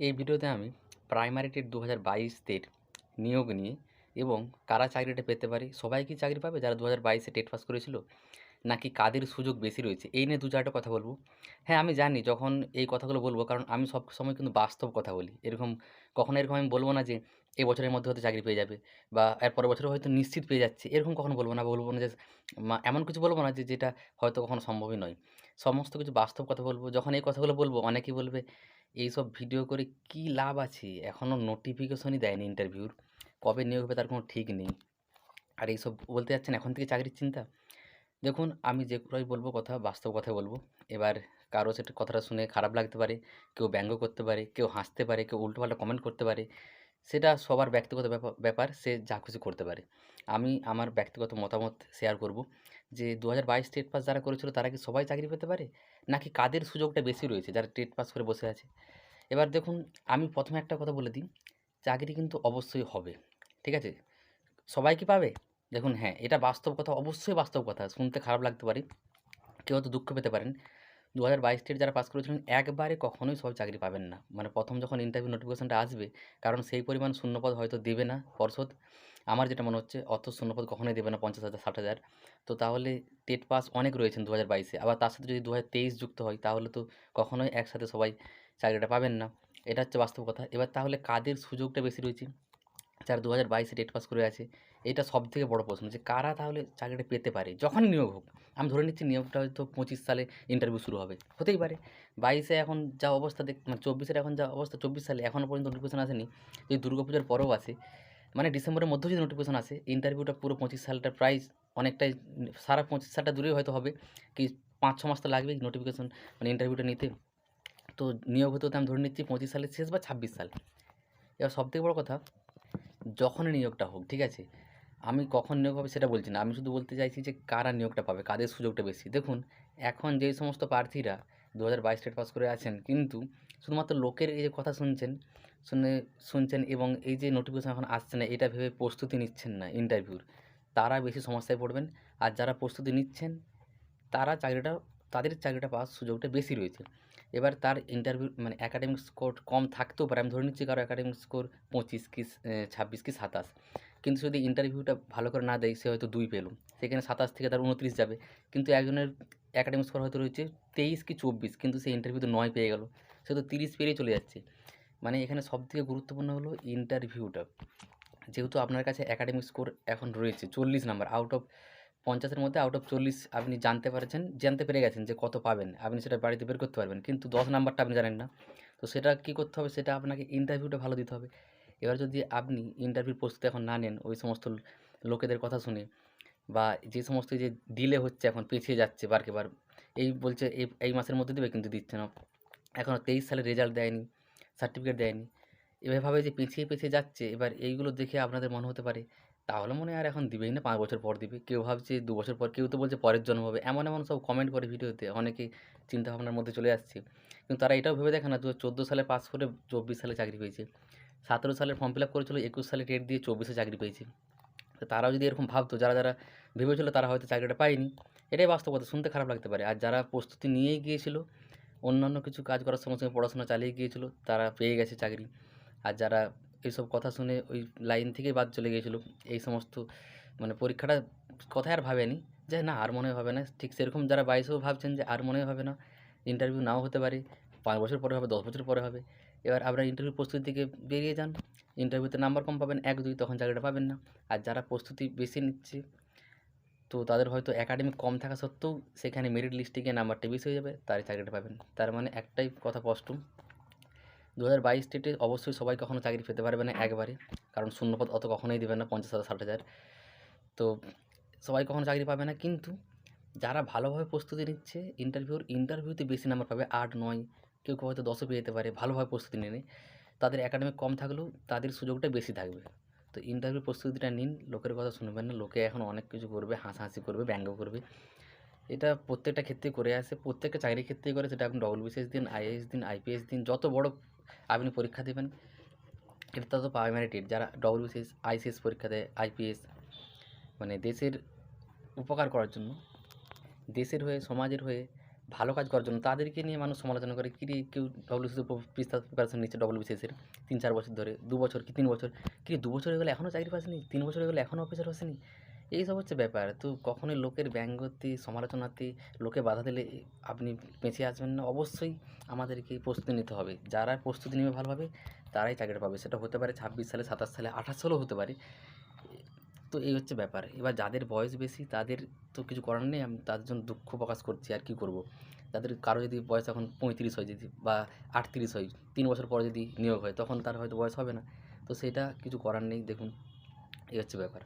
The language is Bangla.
এই ভিডিওতে আমি প্রাইমারি টেট দু হাজার বাইশের নিয়োগ নিয়ে এবং কারা চাকরিটা পেতে পারে, সবাই কি চাকরি পাবে? যারা দু হাজার বাইশে টেট পাস করেছিল নাকি কাদের সুযোগ বেশি রয়েছে? এই নিয়ে দু চারটা কথা বলব। হ্যাঁ আমি জানি যখন এই কথাগুলো বলব, কারণ আমি সব সময় কিন্তু বাস্তব কথা বলি। এরকম কখনো এরকম আমি বলব না যে এই বছরের মধ্যে হয়তো চাকরি পেয়ে যাবে বা এর পরের বছরে হয়তো নিশ্চিত পেয়ে যাচ্ছে। এরকম কখনো বলব না বলব না যে এমন কিছু বলব না যে, যেটা হয়তো কখনো সম্ভবই নয়। সমস্ত কিছু বাস্তব কথা বলব। যখন এই কথাগুলো বলব, অনেকেই বলবে, এইসব ভিডিও করে কী লাভ আছে? এখনও নোটিফিকেশনই দেয়নি ইন্টারভিউর কবে নিয়োগ হবে তার কোনো ঠিক নেই। আর এইসব বলতে যাচ্ছেন এখন থেকে চাকরির চিন্তা? দেখুন, আমি যেগুলোই বলব কথা, বাস্তব কথা বলব। এবার কারও সেটা কথাটা শুনে খারাপ লাগতে পারে, কেউ ব্যঙ্গ করতে পারে, কেউ হাসতে পারে, কেউ উল্টোপাল্টা কমেন্ট করতে পারে, সেটা সবার ব্যক্তিগত ব্যাপার, সে যা খুশি করতে পারে। আমি আমার ব্যক্তিগত মতামত শেয়ার করব যে দু হাজার বাইশ টেট পাস যারা করেছিল, তারা কি সবাই চাকরি পেতে পারে? নাকি কাদের সুযোগটা বেশি রয়েছে যারা টেট পাস করে বসে আছে? এবার দেখুন, আমি প্রথমে একটা কথা বলে দিই, চাকরি কিন্তু অবশ্যই হবে, ঠিক আছে? সবাই কি পাবে? দেখুন হ্যাঁ এটা বাস্তব কথা, অবশ্যই বাস্তব কথা। শুনতে খারাপ লাগতে পারে, কেউ হয়তো দুঃখ পেতে পারেন। দু হাজার বাইশ টেট যারা পাস করেছিলেন, একবারে কখনোই সব চাকরি পাবেন না। মানে প্রথম যখন ইন্টারভিউ নোটিফিকেশনটা আসবে, কারণ সেই পরিমাণ শূন্যপদ হয়তো দেবে না পর্ষদ। আমার যেটা মনে হচ্ছে, অত শূন্যপদ কখনোই দেবে না পঞ্চাশ হাজার, ষাট হাজার। তো তাহলে টেট পাস অনেক রয়েছেন দু হাজার বাইশে। আবার তার সাথে যদি দু হাজার তেইশ যুক্ত হয়, তাহলে তো কখনোই একসাথে সবাই চাকরিটা পাবেন না। এটা হচ্ছে বাস্তব কথা। এবার তাহলে কাদের সুযোগটা বেশি রয়েছে? যারা দু হাজার বাইশে টেট পাস করে আছে। এটা সব থেকে বড় প্রশ্ন যে কারা তাহলে চাকরিটা পেতে পারে? যখনই নিয়োগ হোক। আমি ধরে নিচ্ছি নিয়োগটা হয়তো পঁচিশ সালে ইন্টারভিউ শুরু হবে। হতেই পারে। বাইশে এখন যা অবস্থা দেখ মানে চব্বিশের এখন যা অবস্থা, চব্বিশ সালে এখনও পর্যন্ত নোটিফিকেশন আসেনি। যদি দুর্গাপূজার পরেও আসে মানে ডিসেম্বরের মধ্যেও যদি নোটিফিকেশন আসে ইন্টারভিউটা পুরো পঁচিশ সালটা প্রাইস অনেকটাই, সারা পঁচিশ সালটা দূরেই হয়তো হবে। কি পাঁচ ছ মাস তো লাগবেই নোটিফিকেশন মানে ইন্টারভিউটা নিতে। তো নিয়োগ হতে হতে আমি ধরে নিচ্ছি পঁচিশ সালের শেষ বা ছাব্বিশ সাল। এবার সবথেকে বড় কথা যখনই নিয়োগটা হোক, ঠিক আছে? আমি কখন নিয়োগ হবে সেটা বলছি না। আমি শুধু বলতে চাইছি যে কারা নিয়োগটা পাবে, কাদের সুযোগটা বেশি? দেখুন, এখন যেই সমস্ত প্রার্থীরা দু হাজার বাইশ স্টেট পাস করে আছেন, কিন্তু শুধুমাত্র লোকের এই যে কথা শুনছেন, শুনে, শুনছেন এবং এই যে নোটিফিকেশন এখন আসছে না, এটা ভেবে প্রস্তুতি নিচ্ছেন না ইন্টারভিউর তারা বেশি সমস্যায় পড়বেন, আর যারা প্রস্তুতি নিচ্ছেন, তারা চাকরিটা তাদের চাকরিটা পাওয়ার সুযোগটা বেশি রয়েছে। এবার তার ইন্টারভিউ মানে একাডেমিক স্কোর কম থাকতেও পারে। আমি ধরে নিচ্ছি কারও একাডেমিক স্কোর পঁচিশ কি ছাব্বিশ কি, সাতাশ। কিন্তু যদি ইন্টারভিউটা ভালো করে না দেয়, সে হয়তো দুই পেল। সেখানে সাতাশ থেকে তার উনত্রিশ যাবে। কিন্তু একজনের একাডেমিক স্কোর হয়তো রয়েছে তেইশ কি, চব্বিশ। কিন্তু সে ইন্টারভিউতে নয় পেয়ে গেল। সে তো তিরিশ পেরিয়ে চলে যাচ্ছে। মানে এখানে সবথেকে গুরুত্বপূর্ণ হলো ইন্টারভিউটা যেহেতু আপনার কাছে একাডেমিক স্কোর এখন রয়েছে, চল্লিশ নাম্বার আউট অফ পঞ্চাশের মধ্যে আউট অফ চল্লিশ আপনি জানতে পারছেন, জানতে পেরে গেছেন যে কত পাবেন, আপনি সেটা বাড়িতে বের করতে পারবেন। কিন্তু দশ নাম্বারটা আপনি জানেন না। তো সেটা কী করতে হবে? সেটা আপনাকে ইন্টারভিউটা ভালো দিতে হবে। এবার যদি আপনি ইন্টারভিউ প্রস্তুতি এখন না নেন, ওই সমস্ত লোকেদের কথা শুনে বা যে সমস্ত যে ডিলে হচ্ছে এখন, পিছিয়ে যাচ্ছে বারকে বার এই বলছে এই এই মাসের মধ্যে দেবে কিন্তু দিচ্ছে না। এখনও তেইশ সালে রেজাল্ট দেয়নি সার্টিফিকেট দেয়নি। এভাবে যে পিছিয়ে পিছিয়ে যাচ্ছে, এবার এইগুলো দেখে আপনাদের মনে হতে পারে তাহলে মনে হয় আর এখন দিবেই না, পাঁচ বছর পর দিবে। কেউ ভাবছে দু বছর পর, কেউ তো বলছে পরের জন্ম হবে। এমন এমন সব কমেন্ট করে ভিডিওতে। অনেকে চিন্তাভাবনার মধ্যে চলে আসছে। কিন্তু তারা এটাও ভেবে দেখে না দু চোদ্দ সালে পাস করে চব্বিশ সালে চাকরি পেয়েছে। সতেরো সালে ফর্ম ফিল আপ করেছিল, একুশ সালে টেট দিয়ে চব্বিশে চাকরি পেয়েছে। তো তারাও যদি এরকম ভাবতো, যারা যারা ভেবেছিল তারা হয়তো চাকরিটা পায়নি। এটাই বাস্তবতা শুনতে খারাপ লাগতে পারে। আর যারা প্রস্তুতি নিয়েই গিয়েছিল, অন্যান্য কিছু কাজ করার সঙ্গে সঙ্গে পড়াশোনা চালিয়ে গিয়েছিল, তারা পেয়ে গেছে চাকরি। আর যারা এইসব কথা শুনে ওই লাইন থেকেই বাদ চলে গিয়েছিল। এই সমস্ত মানে পরীক্ষাটা কথাই আর ভাবেনি যে না, আর মনে হবে না। ঠিক সেরকম যারা বাইশেও ভাবছেন যে আর মনে হবে না ইন্টারভিউ নাও হতে পারে, পাঁচ বছর পরে হবে, দশ বছর পরে হবে। এবার আপনারা ইন্টারভিউ প্রস্তুতি থেকে বেরিয়ে যান। ইন্টারভিউতে নাম্বার কম পাবেন, এক দুই তখন চাকরিটা পাবেন না। আর যারা প্রস্তুতি বেশি নিচ্ছে, তো তাদের হয়তো একাডেমিক কম থাকা সত্ত্বেও সেখানে মেরিট লিস্টে গিয়ে নাম্বারটা বেশি হয়ে যাবে, তারই চাকরিটা পাবেন। তার মানে একটাই কথা স্পষ্ট দু হাজার বাইশ স্টেটে অবশ্যই সবাই কখনো চাকরি পেতে পারবে না একবারে। কারণ শূন্যপদ অত কখনোই দেবে না, পঞ্চাশ হাজার, ষাট হাজার। তো সবাই কখনো চাকরি পাবে না, কিন্তু যারা ভালোভাবে প্রস্তুতি নিচ্ছে ইন্টারভিউর ইন্টারভিউতে বেশি নাম্বার পাবে, আট, নয়, কেউ কেউ হয়তো দশও পেয়ে যেতে পারে, ভালোভাবে প্রস্তুতি নিয়ে তাদের একাডেমিক কম থাকলেও তাদের সুযোগটা বেশি থাকবে। তো ইন্টারভিউ প্রস্তুতিটা নিন, লোকের কথা শুনবেন না, লোকে এখন অনেক কিছু করবে, হাসাহাসি করবে, ব্যঙ্গ করবে। এটা প্রত্যেকটা ক্ষেত্রে করে আসে, প্রত্যেকটা চাকরির ক্ষেত্রেই করে, সেটা আপনি ডবল বিসিএস দিন আইএস দিন আইপিএস দিন, যত বড় আপনি পরীক্ষা দেবেন। এটা তো প্রাইমারি টেট যারা ডবল বিসিএস আইসিএস পরীক্ষা দেয় আইপিএস মানে দেশের উপকার করার জন্য, দেশের হয়ে, সমাজের হয়ে ভালো কাজ করার জন্য তাদেরকে নিয়ে মানুষ সমালোচনা করে কি কেউ ডব্লিউবিসিএস পিস্তা প্রিপারেশন নিচ্ছে ডব্লিউবিসিএসের তিন, চার বছর ধরে, দু বছর কি, তিন বছর? কি দু বছর হয়ে গেলে এখনও চাকরি পাসনি তিন বছর হয়ে গেলে এখনও অফিসার হসনি এইসব হচ্ছে ব্যাপার। তো কখনোই লোকের ব্যঙ্গতি, সমালোচনাতে, লোকে বাধা দিলে আপনি বেঁচে আসবেন না। অবশ্যই আমাদেরকে প্রস্তুতি নিতে হবে। যারা প্রস্তুতি নেবে ভালোভাবে, তারাই চাকরিটা পাবে। সেটা হতে পারে ছাব্বিশ সালে, সাতাশ সালে, আঠাশ সালেও হতে পারে। তো এই হচ্ছে ব্যাপার। এবার যাদের বয়স বেশি, তাদের তো কিছু করার নেই। আমি তাদের জন্য দুঃখ প্রকাশ করছি আর কী করব। তাদের কারও যদি বয়স এখন পঁয়ত্রিশ হয় যদি বা আটত্রিশ হয়, তিন বছর পরে যদি নিয়োগ হয়, তখন তার হয়তো বয়স হবে না। তো সেটা কিছু করার নেই। দেখুন, এই হচ্ছে ব্যাপার।